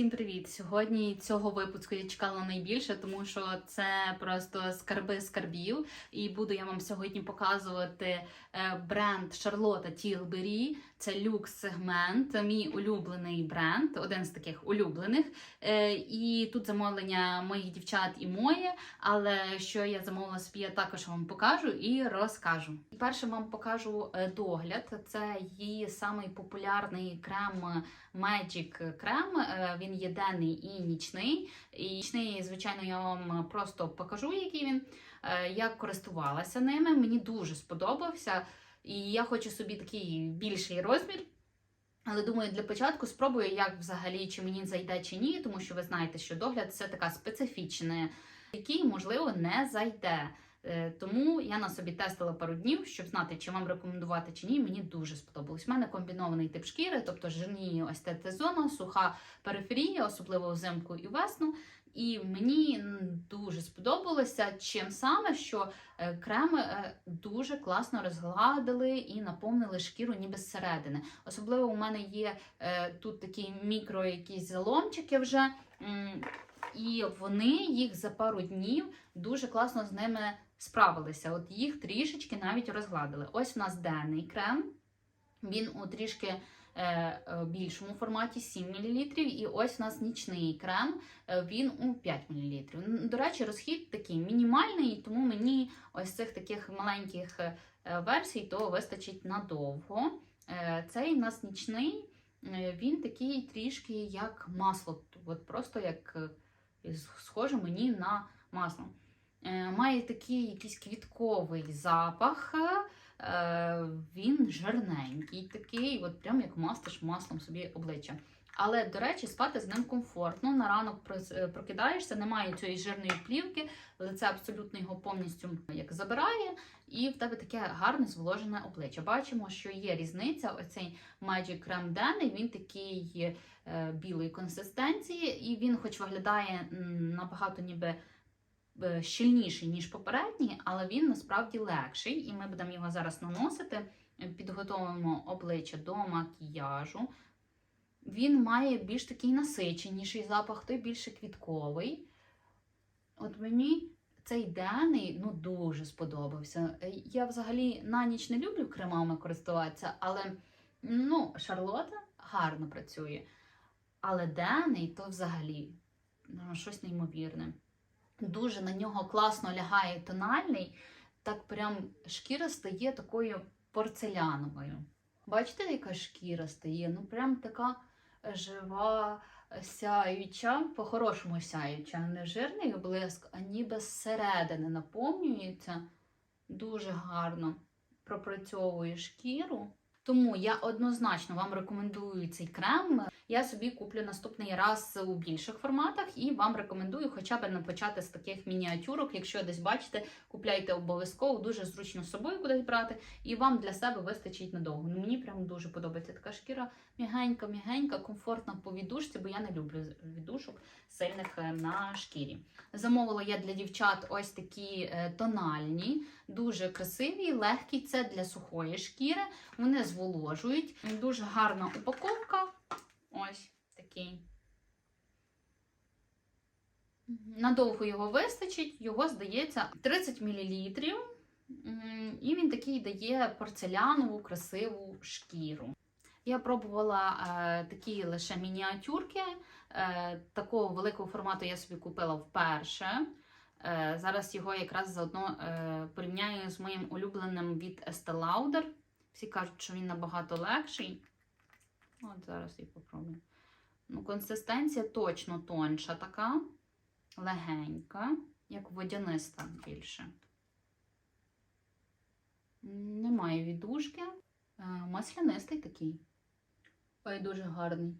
Всім привіт! Сьогодні цього випуску я чекала найбільше, тому що це просто скарби скарбів. І буду я вам сьогодні показувати е, бренд Charlotte Tilbury. Це люкс сегмент, мій улюблений бренд, один з таких улюблених. Е, І тут замовлення моїх дівчат і моє. Але що я замовила собі, я також вам покажу і розкажу. Перше вам покажу е, догляд. Це її самий популярний крем Magic крем. Е, Він є денний і нічний. І нічний, звичайно, я вам просто покажу, який він. Е, Я користувалася ними, мені дуже сподобався. І я хочу собі такий більший розмір. Але думаю, для початку спробую, як взагалі чи мені зайде чи ні, тому що ви знаєте, що догляд це така специфічна, який, можливо, не зайде. Е, Тому я на собі тестила пару днів, щоб знати, чи вам рекомендувати чи ні. Мені дуже сподобалось. У мене комбінований тип шкіри, тобто жирні ось та Т-зона, суха периферія, особливо взимку і весну. І мені дуже сподобалося, чим саме, що е, креми е, дуже класно розгладили і наповнили шкіру ніби зсередини. Особливо у мене є тут такі мікро якісь заломчики вже. І вони їх за пару днів дуже класно з ними справилися. От їх трішечки навіть розгладили. Ось у нас денний крем. Він у трішки е, е, більшому форматі 7 мл. І ось у нас нічний крем, е, він у 5 мл. До речі, розхід такий мінімальний, тому мені ось цих таких маленьких е, версій то вистачить надовго. Е, Цей у нас нічний, він такий трішки як масло. От просто як схоже мені на масло. Е, Має такий якийсь квітковий запах. Е, Він жирненький такий, от прям як мастиш маслом собі обличчя. Але, до речі, спати з ним комфортно. На ранок е, прокидаєшся, немає цієї жирної плівки, лице абсолютно його повністю як забирає, і в тебе таке гарне зволожене обличчя. Бачимо, що є різниця. Оцей Magic Creme денний, він такий е, білої консистенції, і він, хоч виглядає набагато ніби е, щільніший, ніж попередній, але він насправді легший, і ми будемо його зараз наносити. Підготовимо обличчя до макіяжу. Він має більш такий насиченіший запах, той більше квітковий. От мені цей денний ну, дуже сподобався. Е, Я взагалі на ніч не люблю кремами користуватися, але ну, Шарлота гарно працює. Але денний то взагалі ну, щось неймовірне. Дуже на нього класно лягає тональний, так прям шкіра стає такою порцеляновою. Бачите, яка шкіра стає? Ну, прям така жива, сяюча, по-хорошому сяюча, не жирний блиск, а ніби зсередини наповнюється. Дуже гарно пропрацьовує шкіру. Тому я однозначно вам рекомендую цей крем. Я собі куплю наступний раз у більших форматах і вам рекомендую хоча б не почати з таких мініатюрок. Якщо десь бачите, купляйте обов'язково, дуже зручно з собою кудись брати, і вам для себе вистачить надовго. Ну, мені прям дуже подобається така шкіра м'ягенька, м'ягенька, комфортна по віддушці, бо я не люблю віддушок сильних е, на шкірі. Замовила я для дівчат ось такі е, тональні, дуже красиві, легкі. Це для сухої шкіри. Вони зволожують. Дуже гарна упаковка. Ось такий. Надовго його вистачить, його здається 30 мл. І він такий дає порцелянову красиву шкіру. Я пробувала е, такі лише мініатюрки. Е, такого великого формату я собі купила вперше. Е, зараз його якраз заодно е, порівняю з моїм улюбленим від Estee Lauder. Всі кажуть, що він набагато легший. От зараз я попробую. Ну, консистенція точно тонша така, легенька, як водяниста більше. Немає віддушки. Е, Маслянистий такий. Ой, дуже гарний.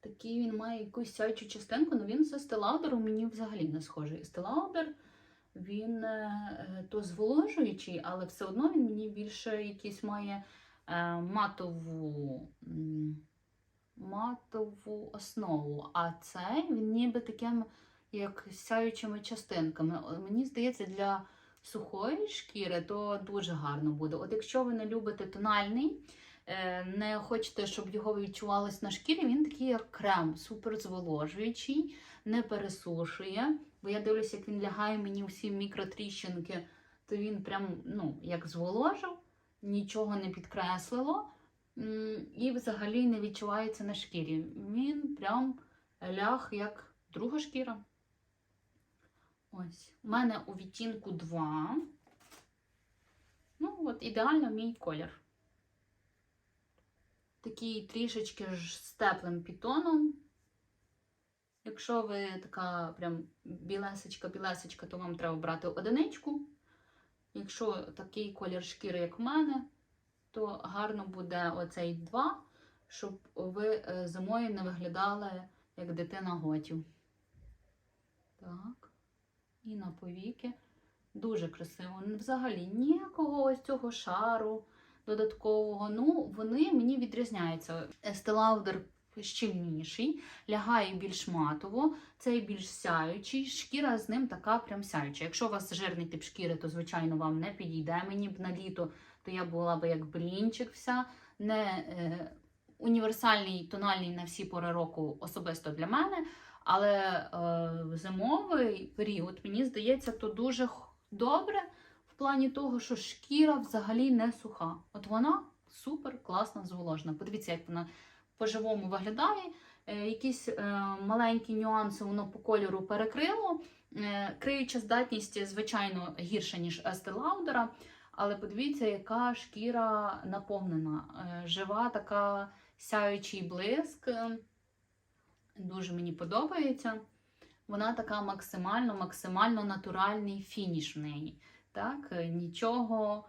Такий він має якусь сяючу частинку, але він з Lauder мені взагалі не схожий. Lauder, він е, е, то зволожуючий, але все одно він мені більше якийсь має матову, матову основу. А цей він ніби таким, як сяючими частинками. Мені здається, для сухої шкіри то дуже гарно буде. От якщо ви не любите тональний, е, не хочете, щоб його відчувалось на шкірі, він такий як крем, супер зволожуючий, не пересушує. Бо я дивлюся, як він лягає мені всі мікротріщинки, то він прям ну, як зволожив, нічого не підкреслило. І взагалі не відчувається на шкірі. Він прям ляг як друга шкіра. Ось. У мене у відтінку 2. Ну, от ідеально мій колір. Такий трішечки ж з теплим пітоном. Якщо ви така прям білесечка-білесечка, то вам треба брати одиничку. Якщо такий колір шкіри, як в мене, то гарно буде оцей 2, щоб ви е, зимою не виглядали як дитина готів. Так. І на повіки. Дуже красиво. Взагалі ніякого ось цього шару додаткового. Ну, вони мені відрізняються. Estee Lauder щільніший, лягає більш матово, цей більш сяючий, шкіра з ним така прям сяюча. Якщо у вас жирний тип шкіри, то звичайно вам не підійде мені б на літо, то я була б як блінчик вся. Не е, універсальний тональний на всі пори року особисто для мене. Але е, зимовий період, мені здається, то дуже добре в плані того, що шкіра взагалі не суха. От вона супер класно зволожена. Подивіться, як вона по-живому виглядає. Е, якісь е, маленькі нюанси воно по кольору перекрило. Е, криюча здатність, звичайно, гірша, ніж Estee але подивіться, яка шкіра наповнена. Жива, така сяючий блиск. Дуже мені подобається. Вона така максимально, максимально натуральний фініш в неї. Так, нічого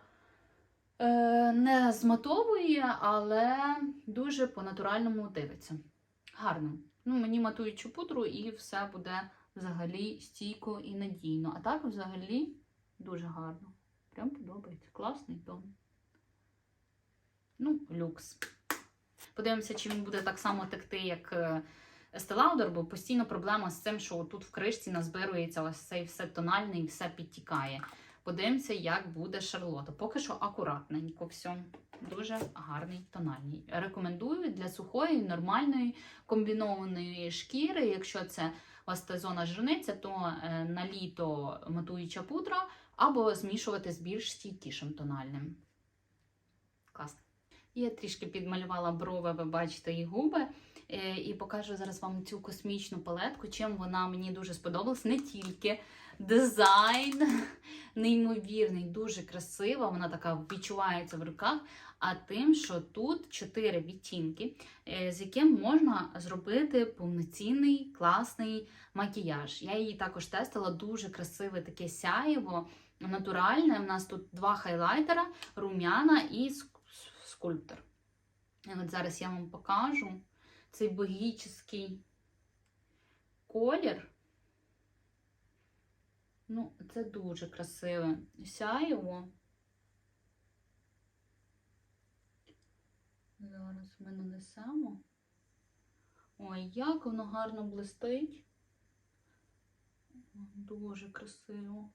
не зматовує, але дуже по-натуральному дивиться. Гарно. Ну, мені матуючу пудру, і все буде взагалі стійко і надійно. А так, взагалі, дуже гарно. Прям подобається. Класний тон. Ну, люкс. Подивимося, чи він буде так само текти, як е, Lauder, бо постійно проблема з цим, що тут в кришці назбирується ось цей все тональне і все підтікає. Подивимося, як буде Шарлота. Поки що акуратненько все. Дуже гарний тональний. Рекомендую для сухої, нормальної комбінованої шкіри. Якщо це у вас та зона жирниця, то е, на літо матуюча пудра або змішувати з більш стійкішим тональним. Класно. Я трішки підмалювала брови, ви бачите, і губи. Е, І покажу зараз вам цю космічну палетку, чим вона мені дуже сподобалась. Не тільки дизайн неймовірний, дуже красива, вона така відчувається в руках. А тим, що тут чотири відтінки, е, з яким можна зробити повноцінний класний макіяж. Я її також тестила, дуже красиве таке сяєво, натуральне. У нас тут два хайлайтера, рум'яна і скульптор. От зараз я вам покажу цей богічний колір. Ну, це дуже красиве. Сяєво. Зараз ми нанесемо. Ой, як воно гарно блистить. Дуже красиво.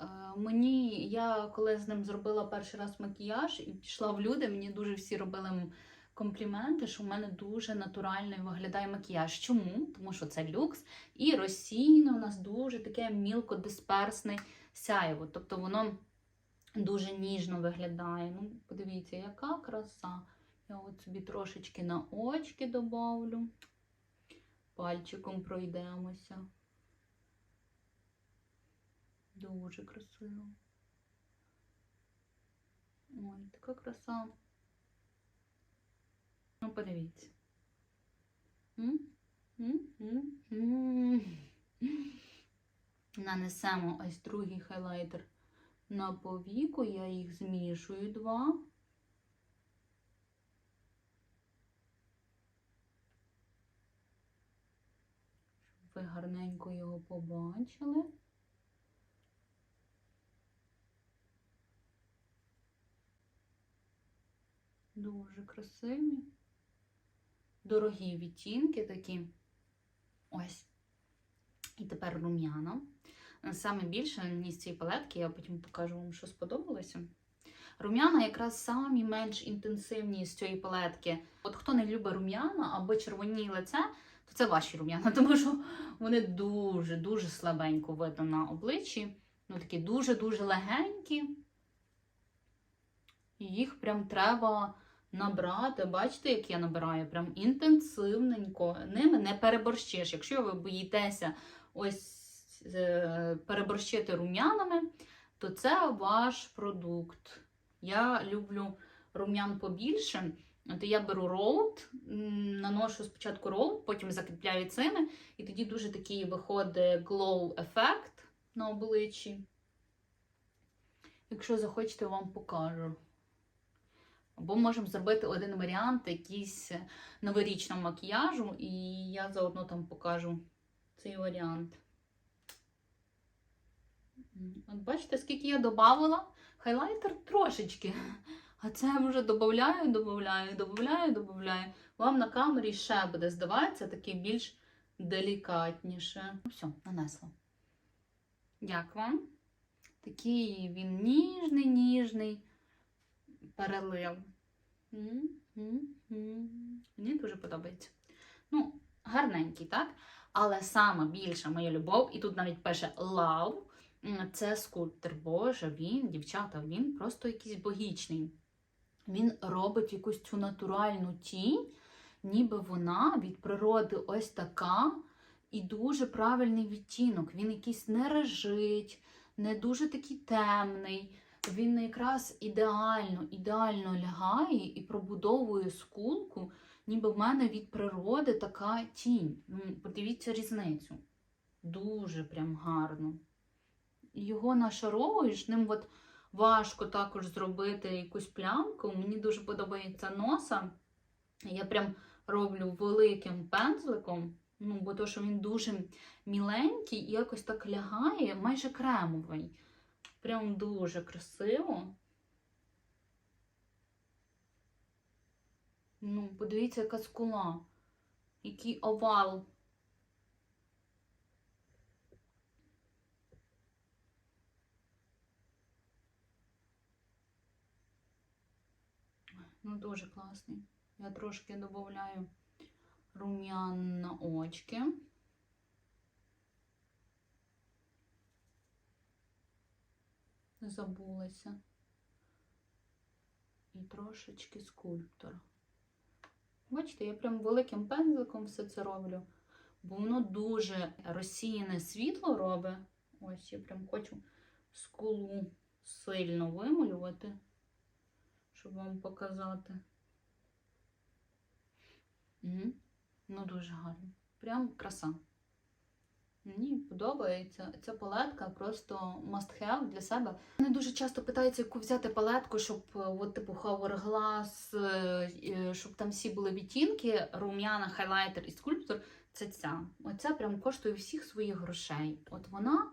Е, Мені, я коли з ним зробила перший раз макіяж і пішла в люди, мені дуже всі робили компліменти, що в мене дуже натуральний виглядає макіяж. Чому? Тому що це люкс і розсіяно у нас дуже таке мілкодисперсне сяєво. Тобто воно дуже ніжно виглядає. Ну, подивіться, яка краса. Я от собі трошечки на очки добавлю. Пальчиком пройдемося. Дуже красиво. Ой, така краса. Ну, подивіться. Нанесемо ось другий хайлайтер на повіку. Я їх змішую два. Щоб ви гарненько його побачили. Дуже красиві. Дорогі відтінки такі. Ось. І тепер рум'яна. Саме більше з цієї палетки, я потім покажу вам, що сподобалося. Рум'яна якраз самі менш інтенсивні з цієї палетки. От хто не любить рум'яна або червоні лице, то це ваші рум'яна, тому що вони дуже-дуже слабенько видно на обличчі. Ну, такі дуже-дуже легенькі. І їх прям треба набрати. Бачите, як я набираю? Прям інтенсивненько. Ними не переборщиш. Якщо ви боїтеся ось е, переборщити рум'янами, то це ваш продукт. Я люблю рум'ян побільше. То я беру роуд, м, наношу спочатку роуд, потім закріпляю цими, і тоді дуже такий виходить glow ефект на обличчі. Якщо захочете, вам покажу. Або можемо зробити один варіант якийсь новорічного макіяжу, і я заодно там покажу цей варіант. От бачите, скільки я додавала? Хайлайтер трошечки. А це я вже додаю, додаю, додаю, додаю. Вам на камері ще буде здаватися такий більш делікатніше. Ну, Все, нанесла. Як вам? Такий він ніжний, ніжний перелив. Мені дуже подобається. Ну, гарненький, так? Але сама більша моя любов, і тут навіть пише love, це скульптор. Боже, він, дівчата, він просто якийсь богічний. Він робить якусь цю натуральну тінь, ніби вона від природи ось така, і дуже правильний відтінок. Він якийсь не режить, не дуже такий темний. Він якраз ідеально, ідеально лягає і пробудовує скулку, ніби в мене від природи така тінь. Подивіться різницю. Дуже прям гарно. Його нашаровуєш, ним от важко також зробити якусь плямку. Мені дуже подобається носа. Я прям роблю великим пензликом, ну, бо то, що він дуже міленький і якось так лягає, майже кремовий. Прям дуже красиво. Ну, подивіться, яка скула. Який овал. Ну, дуже класний. Я трошки додаю рум'ян на очки. Забулася. І трошечки скульптор. Бачите, я прям великим пензликом все це роблю, бо воно дуже розсіяне світло робить. Ось я прям хочу скулу сильно вималювати, щоб вам показати. Угу. Ну, дуже гарно. Прям краса. Мені подобається ця палетка, просто must have для себе. Мене дуже часто питаються, яку взяти палетку, щоб е, от, типу Hourglass, е, е, щоб там всі були відтінки, рум'яна, хайлайтер і скульптор. Це ця. Оця прям коштує всіх своїх грошей. От вона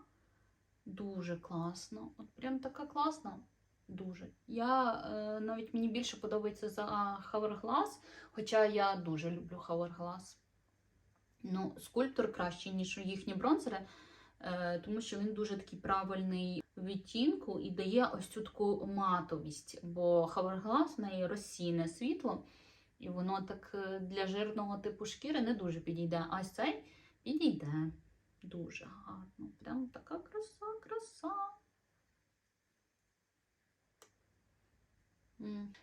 дуже класна. От прям така класна. Дуже. Я навіть мені більше подобається за Hourglass, хоча я дуже люблю Hourglass. Ну, скульптор кращий, ніж їхні бронзери, е, тому що він дуже такий правильний відтінку і дає ось цю таку матовість, бо Hourglass в неї розсійне світло, і воно так е, для жирного типу шкіри не дуже підійде. А ось цей підійде дуже гарно. Прям така краса, краса.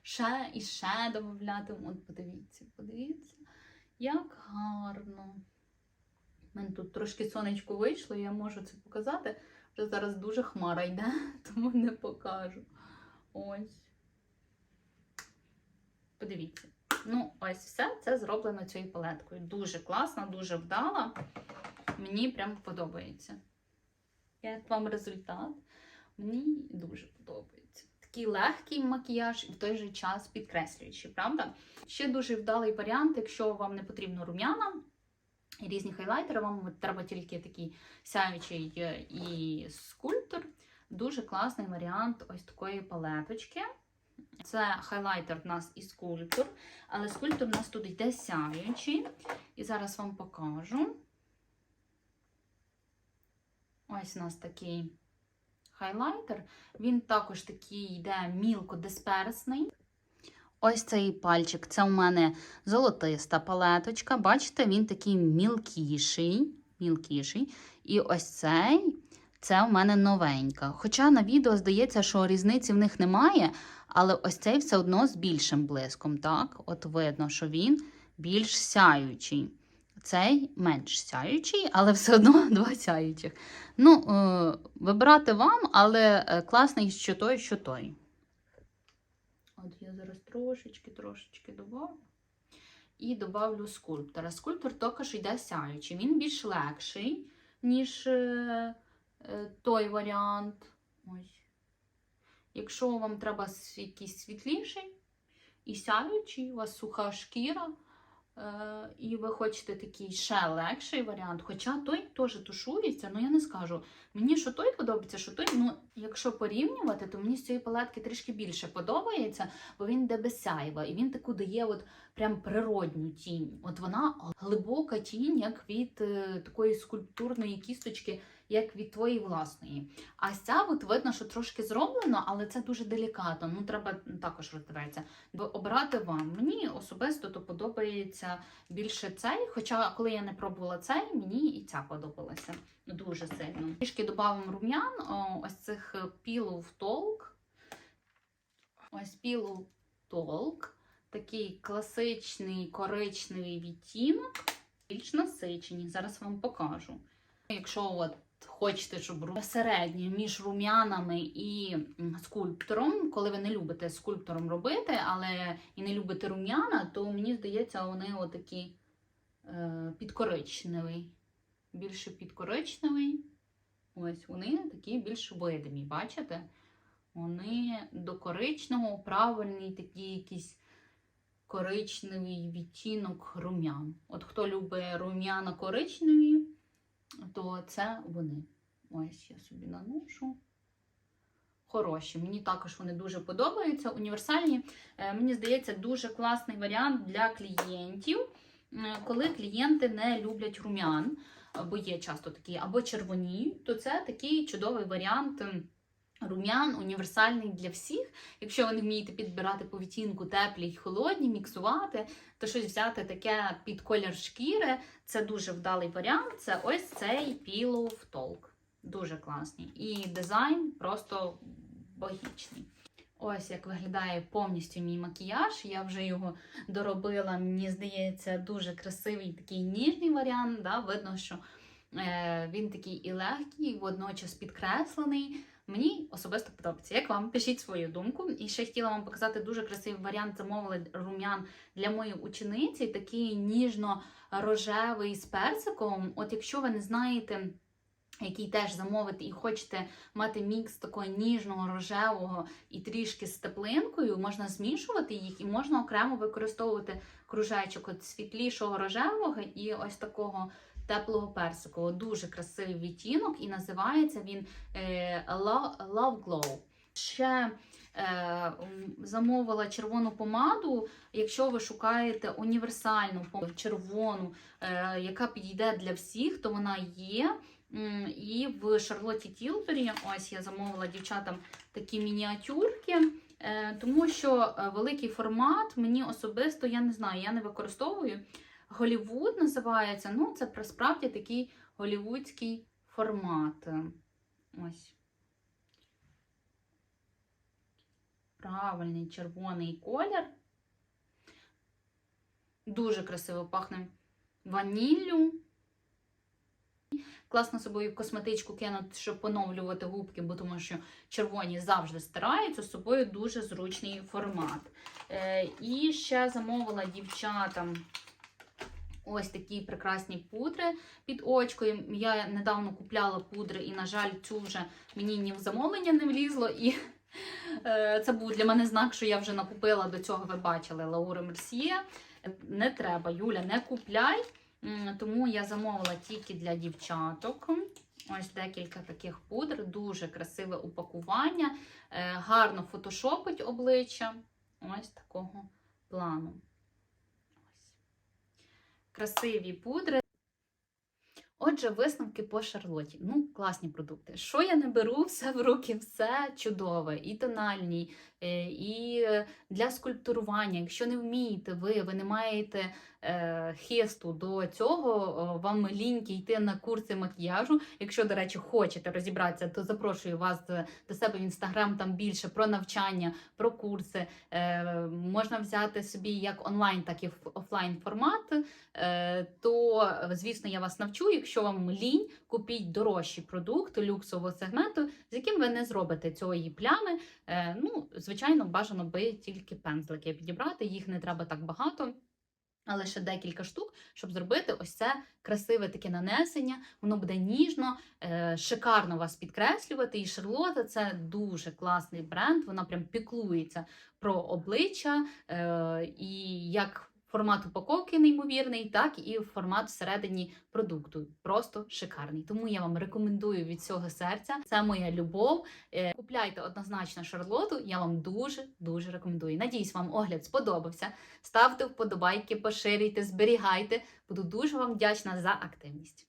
Ще і ще додати. От подивіться, подивіться, як гарно. У мене тут трошки сонечко вийшло, я можу це показати. Вже зараз дуже хмара йде, тому не покажу. Ось. Подивіться. Ну, ось все це зроблено цією палеткою. Дуже класно, дуже вдала. Мені прям подобається. Як вам результат? Мені дуже подобається. Такий легкий макіяж і в той же час підкреслюючий, правда? Ще дуже вдалий варіант, якщо вам не потрібно рум'яна і різні хайлайтери, вам треба тільки такий сяючий е, і скульптор. Дуже класний варіант ось такої палеточки. Це хайлайтер в нас і скульптор, але скульптор у нас тут йде сяючий. І зараз вам покажу. Ось у нас такий хайлайтер. Він також такий йде мілко-дисперсний. Ось цей пальчик, це у мене золотиста палеточка. Бачите, він такий мілкіший. мілкіший. І ось цей це у мене новенька. Хоча на відео здається, що різниці в них немає, але ось цей все одно з більшим блиском. Так, от видно, що він більш сяючий. Цей менш сяючий, але все одно два сяючих. Ну, е, вибирати вам, але е, класний що той, що той. От я зараз трошечки, трошечки добавлю. І добавлю скульптора. Скульптор також йде сяючий. Він більш легший, ніж е, той варіант. Ось. Якщо вам треба якийсь світліший і сяючий, у вас суха шкіра, і ви хочете такий ще легший варіант, хоча той теж тушується, ну я не скажу. Мені що той подобається, що той, ну, якщо порівнювати, то мені з цієї палетки трішки більше подобається, бо він йде без сяйва, і він таку дає от прям природню тінь. От вона глибока тінь, як від е, такої скульптурної кісточки, як від твоєї власної. А ця от видно, що трошки зроблено, але це дуже делікатно. Ну, треба також роздивитися. Бо обирати вам. Мені особисто то подобається більше цей. Хоча, коли я не пробувала цей, мені і ця подобалася дуже сильно. Трішки додамо рум'ян, ось цих пілов толк. Ось пілов толк. Такий класичний коричневий відтінок, більш насичені. Зараз вам покажу. Якщо от хочете, щоб ру- середнє між рум'янами і скульптором, коли ви не любите скульптором робити, але і не любите рум'яна, то мені здається, вони отакі е, підкоричневий. Більше підкоричневий. Ось вони такі більш видимі, бачите? Вони до коричневого, правильний такий якийсь коричневий відтінок рум'ян. От хто любить рум'яна коричневі, то це вони. Ось я собі наношу. Хороші. Мені також вони дуже подобаються. Універсальні. Е, Мені здається, дуже класний варіант для клієнтів, е, коли клієнти не люблять рум'ян, бо є часто такі, або червоні, то це такий чудовий варіант. Рум'ян універсальний для всіх. Якщо ви не вмієте підбирати по відтінку теплі й холодні, міксувати, то щось взяти таке під колір шкіри. Це дуже вдалий варіант. Це ось цей Pillow Talk. Дуже класний. І дизайн просто богічний. Ось як виглядає повністю мій макіяж. Я вже його доробила. Мені здається, дуже красивий такий ніжний варіант. Да? Видно, що е, він такий і легкий, водночас підкреслений. Мені особисто подобається. Як вам? Пишіть свою думку. І ще хотіла вам показати дуже красивий варіант замовили рум'ян для моєї учениці. Такий ніжно-рожевий з персиком. От якщо ви не знаєте. Який теж замовити і хочете мати мікс такого ніжного, рожевого і трішки з теплинкою, можна змішувати їх і можна окремо використовувати кружечок от світлішого рожевого і ось такого теплого персикового. Дуже красивий відтінок, і називається він е, Love, Glow. Ще е, замовила червону помаду. Якщо ви шукаєте універсальну червону, е, яка підійде для всіх, то вона є. І в Шарлотті Тілбері, ось я замовила дівчатам такі мініатюрки, е, тому що е, великий формат мені особисто, я не знаю, я не використовую. Голівуд називається. Ну, це справді такий голівудський формат. Ось. Правильний червоний колір. Дуже красиво пахне ваніллю. Класно собою косметичку кинути, щоб поновлювати губки, бо тому що червоні завжди стираються, з собою дуже зручний формат. Е, і ще замовила дівчатам ось такі прекрасні пудри під очкою. Я недавно купляла пудри, і, на жаль, цю вже мені ні в замовлення не влізло. І е, це був для мене знак, що я вже накупила до цього. Ви бачили Лаури Мерсьє. Не треба, Юля, не купляй. Тому я замовила тільки для дівчаток. Ось декілька таких пудр, дуже красиве упакування, е, гарно фотошопить обличчя. Ось такого плану. Красиві пудри. Отже, висновки по Шарлоті. Ну, класні продукти. Що я не беру, все в руки, все чудове, і тональні, е, і е, для скульптурування. Якщо не вмієте ви, ви не маєте е, хисту до цього, вам ліньки йти на курси макіяжу. Якщо, до речі, хочете розібратися, то запрошую вас е, до себе в інстаграм. Там більше про навчання, про курси. Е, можна взяти собі як онлайн, так і офлайн формат. То, звісно, я вас навчу. Якщо вам лінь, купіть дорожчий продукт люксового сегменту, з яким ви не зробите цієї плями. Ну, звичайно, бажано би тільки пензлики підібрати, їх не треба так багато. А лише декілька штук, щоб зробити ось це красиве таке нанесення. Воно буде ніжно, е, шикарно вас підкреслювати. І Шарлота це дуже класний бренд. Вона прям піклується про обличчя е, і як формат упаковки неймовірний, так і формат всередині продукту. Просто шикарний. Тому я вам рекомендую від цього серця. Це моя любов. Е, Купляйте однозначно Шарлоту. Я вам дуже дуже рекомендую. Надіюсь, вам огляд сподобався. Ставте вподобайки, поширюйте, зберігайте. Буду дуже вам вдячна за активність.